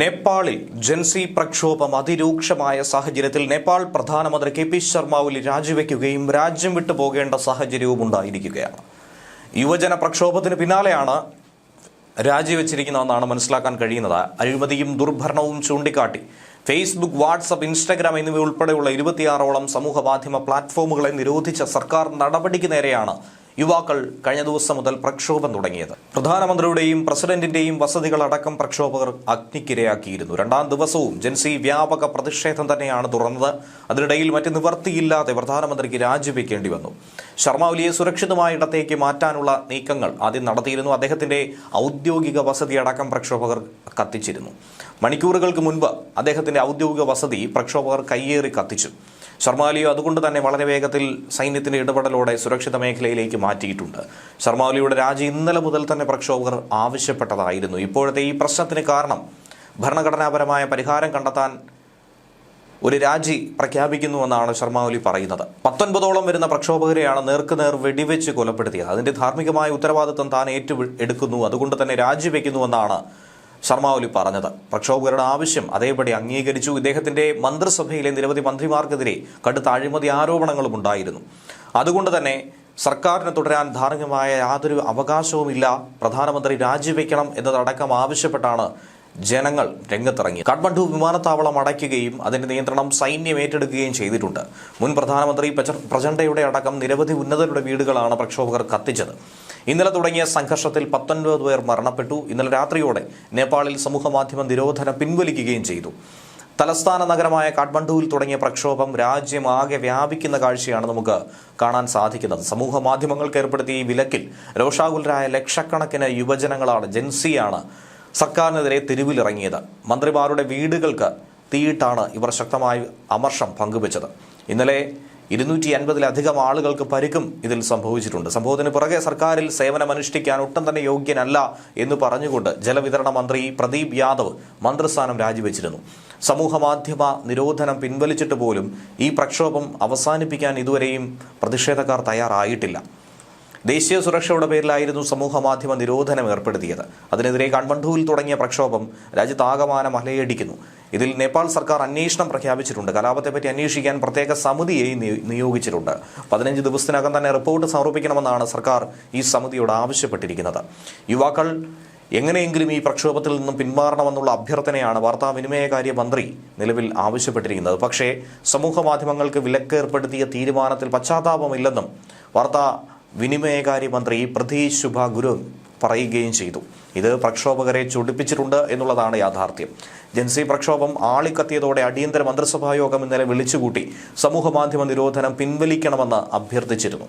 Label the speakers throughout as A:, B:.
A: നേപ്പാളിൽ ജൻസി പ്രക്ഷോഭം അതിരൂക്ഷമായ സാഹചര്യത്തിൽ നേപ്പാൾ പ്രധാനമന്ത്രി കെ പി ശർമ്മ ഒലി രാജിവെക്കുകയും രാജ്യം വിട്ടുപോകേണ്ട സാഹചര്യവും ഉണ്ടായിരിക്കുകയാണ്. യുവജന പ്രക്ഷോഭത്തിന് പിന്നാലെയാണ് രാജിവെച്ചിരിക്കുന്നതെന്നാണ് മനസ്സിലാക്കാൻ കഴിയുന്നത്. അഴിമതിയും ദുർഭരണവും ചൂണ്ടിക്കാട്ടി ഫേസ്ബുക്ക് വാട്സപ്പ് ഇൻസ്റ്റഗ്രാം എന്നിവ ഉൾപ്പെടെയുള്ള ഇരുപത്തിയാറോളം സമൂഹ മാധ്യമ പ്ലാറ്റ്ഫോമുകളെ നിരോധിച്ച സർക്കാർ നടപടിക്ക് നേരെയാണ് യുവാക്കൾ കഴിഞ്ഞ ദിവസം മുതൽ പ്രക്ഷോഭം തുടങ്ങിയത്. പ്രധാനമന്ത്രിയുടെയും പ്രസിഡന്റിന്റെയും വസതികളടക്കം പ്രക്ഷോഭകർ അഗ്നിക്കിരയാക്കിയിരുന്നു. രണ്ടാം ദിവസവും ജൻസി വ്യാപക പ്രതിഷേധം തന്നെയാണ് തുറന്നത് അതിനിടയിൽ മറ്റ് നിവർത്തിയില്ലാതെ പ്രധാനമന്ത്രിക്ക് രാജിവെക്കേണ്ടി വന്നു. ശർമ്മ ഒലിയെ സുരക്ഷിതമായ ഇടത്തേക്ക് മാറ്റാനുള്ള നീക്കങ്ങൾ ആദ്യം നടത്തിയിരുന്നു. അദ്ദേഹത്തിന്റെ ഔദ്യോഗിക വസതി അടക്കം പ്രക്ഷോഭകർ കത്തിച്ചിരുന്നു. മണിക്കൂറുകൾക്ക് മുൻപ് അദ്ദേഹത്തിന്റെ ഔദ്യോഗിക വസതി പ്രക്ഷോഭകർ കയ്യേറി കത്തിച്ചു. ശർമാലിയോ അതുകൊണ്ട് തന്നെ വളരെ വേഗത്തിൽ സൈന്യത്തിന്റെ ഇടപെടലോടെ സുരക്ഷിത മേഖലയിലേക്ക് മാറ്റിയിട്ടുണ്ട്. ശർമാലിയുടെ രാജി ഇന്നലെ മുതൽ തന്നെ പ്രക്ഷോഭകർ ആവശ്യപ്പെട്ടതായിരുന്നു. ഇപ്പോഴത്തെ ഈ പ്രശ്നത്തിന് കാരണം ഭരണഘടനാപരമായ പരിഹാരം കണ്ടെത്താൻ ഒരു രാജി പ്രഖ്യാപിക്കുന്നുവെന്നാണ് ശർമാവലി പറയുന്നത്. പത്തൊൻപതോളം വരുന്ന പ്രക്ഷോഭകരെയാണ് നേർക്കുനേർ വെടിവെച്ച് കൊലപ്പെടുത്തിയത്. അതിന്റെ ധാർമ്മികമായ ഉത്തരവാദിത്വം താൻ ഏറ്റു എടുക്കുന്നു അതുകൊണ്ട് തന്നെ രാജിവെക്കുന്നുവെന്നാണ് ശർമ്മ ഒലി പറഞ്ഞത്. പ്രക്ഷോഭകരുടെ ആവശ്യം അതേപടി അംഗീകരിച്ചു. ഇദ്ദേഹത്തിന്റെ മന്ത്രിസഭയിലെ നിരവധി മന്ത്രിമാർക്കെതിരെ കടുത്ത അഴിമതി ആരോപണങ്ങളും ഉണ്ടായിരുന്നു. അതുകൊണ്ട് തന്നെ സർക്കാരിന് തുടരാൻ ധാർമ്മികമായ യാതൊരു അവകാശവുമില്ല. പ്രധാനമന്ത്രി രാജിവെക്കണം എന്നതടക്കം ആവശ്യപ്പെട്ടാണ് ജനങ്ങൾ രംഗത്തിറങ്ങി. കാഠ്മണ്ഡു വിമാനത്താവളം അടയ്ക്കുകയും അതിന്റെ നിയന്ത്രണം സൈന്യം ഏറ്റെടുക്കുകയും ചെയ്തിട്ടുണ്ട്. മുൻ പ്രധാനമന്ത്രി പ്രച- പ്രചണ്ഡയുടെ അടക്കം നിരവധി ഉന്നതരുടെ വീടുകളാണ് പ്രക്ഷോഭകർ കത്തിച്ചത്. ഇന്നലെ തുടങ്ങിയ സംഘർഷത്തിൽ പത്തൊൻപത് പേർ മരണപ്പെട്ടു. ഇന്നലെ രാത്രിയോടെ നേപ്പാളിൽ സമൂഹമാധ്യമ നിരോധനം പിൻവലിക്കുകയും ചെയ്തു. തലസ്ഥാന നഗരമായ കാഠ്മണ്ഡുവിൽ തുടങ്ങിയ പ്രക്ഷോഭം രാജ്യമാകെ വ്യാപിക്കുന്ന കാഴ്ചയാണ് നമുക്ക് കാണാൻ സാധിക്കുന്നത്. സമൂഹ മാധ്യമങ്ങൾക്ക് ഏർപ്പെടുത്തിയ ഈ വിലക്കിൽ രോഷാകുലരായ ലക്ഷക്കണക്കിന് യുവജനങ്ങളാണ് ജൻസിയാണ് സർക്കാരിനെതിരെ തെരുവിലിറങ്ങിയത്. മന്ത്രിമാരുടെ വീടുകൾക്ക് തീയിട്ടാണ് ഇവർ ശക്തമായി അമർഷം പങ്കുവച്ചത്. ഇന്നലെ ഇരുന്നൂറ്റി അൻപതിലധികം ആളുകൾക്ക് പരിക്കും ഇതിൽ സംഭവിച്ചിട്ടുണ്ട്. സംഭവത്തിന് പുറകെ സർക്കാരിൽ സേവനമനുഷ്ഠിക്കാൻ ഒട്ടും തന്നെ യോഗ്യനല്ല എന്ന് പറഞ്ഞുകൊണ്ട് ജലവിതരണ മന്ത്രി പ്രദീപ് യാദവ് മന്ത്രിസ്ഥാനം രാജിവെച്ചിരുന്നു. സമൂഹ മാധ്യമ നിരോധനം പിൻവലിച്ചിട്ട് പോലും ഈ പ്രക്ഷോഭം അവസാനിപ്പിക്കാൻ ഇതുവരെയും പ്രതിഷേധക്കാർ തയ്യാറായിട്ടില്ല. ദേശീയ സുരക്ഷയുടെ പേരിലായിരുന്നു സമൂഹ മാധ്യമ നിരോധനം ഏർപ്പെടുത്തിയത്. അതിനെതിരെ കാഠ്മണ്ഡുവിൽ തുടങ്ങിയ പ്രക്ഷോഭം രാജ്യത്താകമാനം അലയടിക്കുന്നു ഇതിൽ നേപ്പാൾ സർക്കാർ അന്വേഷണം പ്രഖ്യാപിച്ചിട്ടുണ്ട്. കലാപത്തെപ്പറ്റി അന്വേഷിക്കാൻ പ്രത്യേക സമിതിയെ നിയോഗിച്ചിട്ടുണ്ട്. പതിനഞ്ച് ദിവസത്തിനകം തന്നെ റിപ്പോർട്ട് സമർപ്പിക്കണമെന്നാണ് സർക്കാർ ഈ സമിതിയോട് ആവശ്യപ്പെട്ടിരിക്കുന്നത്. യുവാക്കൾ എങ്ങനെയെങ്കിലും ഈ പ്രക്ഷോഭത്തിൽ നിന്നും പിന്മാറണമെന്നുള്ള അഭ്യർത്ഥനയാണ് വാർത്താവിനിമയകാര്യ മന്ത്രി നിലവിൽ ആവശ്യപ്പെട്ടിരിക്കുന്നത്. പക്ഷേ സമൂഹ മാധ്യമങ്ങൾക്ക് വിലക്കേർപ്പെടുത്തിയ തീരുമാനത്തിൽ പശ്ചാത്താപമില്ലെന്നും വാർത്താ വിനിമയകാര്യ മന്ത്രി ശുഭ ഗുരു പറയുകയും ചെയ്തു. ഇത് പ്രക്ഷോഭകരെ ചൊടിപ്പിച്ചിട്ടുണ്ട് എന്നുള്ളതാണ് യാഥാർത്ഥ്യം. ജൻസി പ്രക്ഷോഭം ആളിക്കത്തിയതോടെ അടിയന്തര മന്ത്രിസഭാ യോഗം ഇന്നലെ വിളിച്ചുകൂട്ടി. സമൂഹമാധ്യമ നിരോധനം പിൻവലിക്കണമെന്ന് അഭ്യർത്ഥിച്ചിരുന്നു.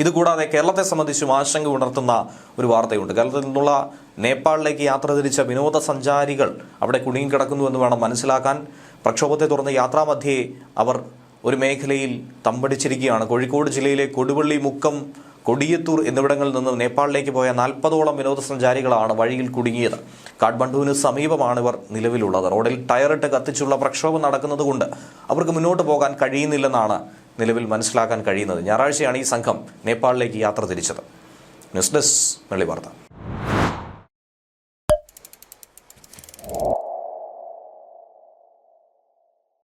A: ഇതുകൂടാതെ കേരളത്തെ സംബന്ധിച്ചും ആശങ്ക ഉണർത്തുന്ന ഒരു വാർത്തയുണ്ട്. കേരളത്തിൽ നിന്നുള്ള നേപ്പാളിലേക്ക് യാത്ര തിരിച്ച വിനോദസഞ്ചാരികൾ അവിടെ കുടുങ്ങിക്കിടക്കുന്നു എന്ന് വേണം മനസ്സിലാക്കാൻ. പ്രക്ഷോഭത്തെ തുടർന്ന് യാത്രാമധ്യേ അവർ ഒരു മേഖലയിൽ തമ്പടിച്ചിരിക്കുകയാണ്. കോഴിക്കോട് ജില്ലയിലെ കൊടുവള്ളി മുക്കം കൊടിയത്തൂർ എന്നിവിടങ്ങളിൽ നിന്ന് നേപ്പാളിലേക്ക് പോയ നാൽപ്പതോളം വിനോദസഞ്ചാരികളാണ് വഴിയിൽ കുടുങ്ങിയത്. കാഠ്മണ്ഡുവിന് സമീപമാണ് ഇവർ നിലവിലുള്ളത്. റോഡിൽ ടയറിട്ട് കത്തിച്ചുള്ള പ്രക്ഷോഭം നടക്കുന്നതുകൊണ്ട് അവർക്ക് മുന്നോട്ട് പോകാൻ കഴിയുന്നില്ലെന്നാണ് നിലവിൽ മനസ്സിലാക്കാൻ കഴിയുന്നത്. ഞായറാഴ്ചയാണ് ഈ സംഘം നേപ്പാളിലേക്ക് യാത്ര തിരിച്ചത്. ന്യൂസ് ഡെസ്ക് വെള്ളി വാർത്ത